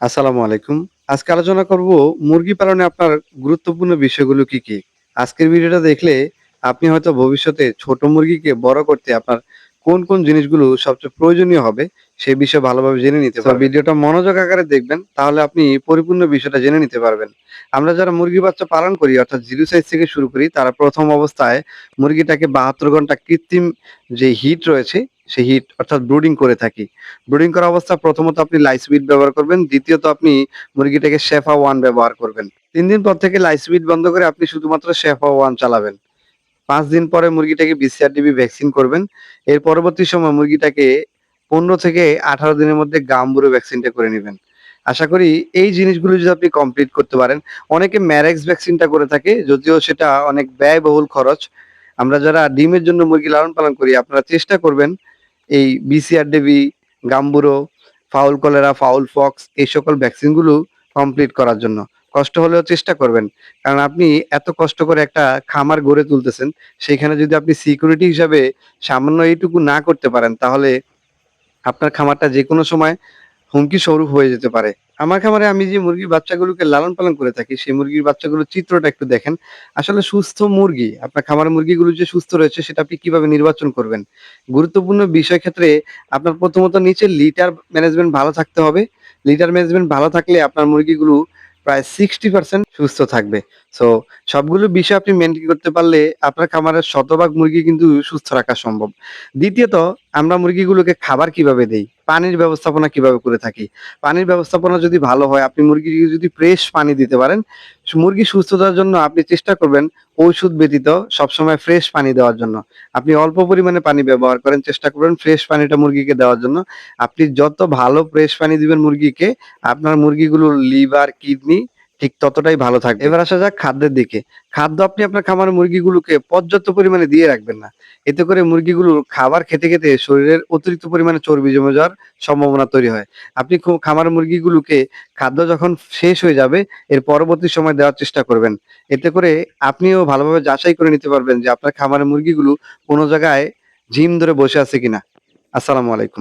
আসসালামু আলাইকুম। আজকে আলোচনা করব মুরগি পালনে আপনার গুরুত্বপূর্ণ বিষয়গুলো কি, কি? আজকের ভিডিওটা দেখলে আপনি হয়তো ভবিষ্যতে ছোট মুরগিকে বড় করতে আপনার কোন, কোন জিনিসগুলো সবচেয়ে প্রয়োজনীয় হবে সে বিষয়ে ভালোভাবে জেনে নিতে পারবেন। ভিডিওটা মনোযোগ আকারে দেখবেন তাহলে আপনি পরিপূর্ণ বিষয়টা জেনে নিতে পারবেন। আমরা যারা মুরগি বাচ্চা পালন করি অর্থাৎ জিরো সাইজ থেকে শুরু করি তারা প্রথম অবস্থায় মুরগিটাকে ৭২ ঘণ্টা কৃত্রিম যে হিট রয়েছে সেই হিট অর্থাৎ ব্রুডিং করে থাকি। ব্রুডিং করা অবস্থা প্রথমত আপনি লাইসবিট ব্যবহার করবেন। দ্বিতীয়ত আপনি মুরগিটাকে শেফা ওয়ান ব্যবহার করবেন। তিন দিন পর থেকে লাইসবিট বন্ধ করে আপনি শুধুমাত্র শেফা ওয়ান চালাবেন। পাঁচ দিন পরে মুরগিটাকে বিসিআরডিবি ভ্যাকসিন করবেন। এর পরবর্তী সময় মুরগিটাকে ১৫ থেকে ১৮ দিনের মধ্যে গাম্বুরো ভ্যাকসিনটা করে নেবেন আশা করি এই জিনিসগুলো যদি আপনি কমপ্লিট করতে পারেন, অনেকে ম্যারেক্স ভ্যাকসিনটা করে থাকে যদিও সেটা অনেক ব্যয়বহুল খরচ। আমরা যারা ডিমের জন্য মুরগি লালন পালন করি আপনারা চেষ্টা করবেন এই BCR DV gumboro, fowl cholera, fowl pox এই সকল ভ্যাকসিনগুলো কমপ্লিট করার জন্য। কষ্ট হলেও চেষ্টা করবেন। কারণ আপনি এত কষ্ট করে একটা খামার গড়ে তুলতেছেন, সেখানে যদি আপনি সিকিউরিটি হিসাবে সামান্য এইটুকু না করতে পারেন তাহলে আপনার খামারটা যেকোনো সময় হুমকি স্বরূপ হয়ে যেতে পারে। আমার খামারে আমি যে মুরগির বাচ্চাগুলোকে লালন পালন করে থাকি, সেই মুরগির বাচ্চাগুলোর চিত্রটা একটু দেখেন। আসলে সুস্থ মুরগি, আপনার খামারের মুরগিগুলো যে সুস্থ রয়েছে সেটা আপনি কীভাবে নির্বাচন করবেন? গুরুত্বপূর্ণ বিষয় ক্ষেত্রে আপনার প্রথমত নিচে লিটার ম্যানেজমেন্ট ভালো থাকতে হবে। লিটার ম্যানেজমেন্ট ভালো থাকলে আপনার মুরগিগুলো প্রায় 60% সুস্থ থাকবে। সো সবগুলো বিষয় আপনি মেনটেন করতে পারলে আপনার খামারের শতভাগ মুরগি কিন্তু সুস্থ রাখা সম্ভব। দ্বিতীয়ত আমরা মুরগিগুলোকে খাবার কীভাবে দেই? পানির ব্যবস্থাপনা কীভাবে করে থাকি? পানির ব্যবস্থাপনা যদি ভালো হয় আপনি মুরগিকে যদি ফ্রেশ পানি দিতে পারেন, মুরগি সুস্থতার জন্য আপনি চেষ্টা করবেন ঔষধ ব্যতীত সবসময় ফ্রেশ পানি দেওয়ার জন্য। আপনি অল্প পরিমাণে পানি ব্যবহার করেন, চেষ্টা করবেন ফ্রেশ পানিটা মুরগিকে দেওয়ার জন্য। আপনি যত ভালো ফ্রেশ পানি দিবেন মুরগিকে, আপনার মুরগিগুলোর লিভার, কিডনি ঠিক ততটাই ভালো থাকবে। এবার আসা যাক খাদ্যের দিকে। খাদ্য আপনি আপনার খামারের মুরগিগুলোকে পর্যাপ্ত পরিমাণে দিয়ে রাখবেন না। এতে করে মুরগিগুলোর খাবার খেতে, খেতে শরীরের অতিরিক্ত পরিমাণে চর্বি জমে যাওয়ার সম্ভাবনা তৈরি হয়। আপনি খু খামারের মুরগিগুলোকে খাদ্য যখন শেষ হয়ে যাবে এর পরবর্তী সময় দেওয়ার চেষ্টা করবেন। এতে করে আপনিও ভালোভাবে যাচাই করে নিতে পারবেন যে আপনার খামারের মুরগিগুলো কোনো জায়গায় ঝিম ধরে বসে আছে কিনা। আসসালামু আলাইকুম।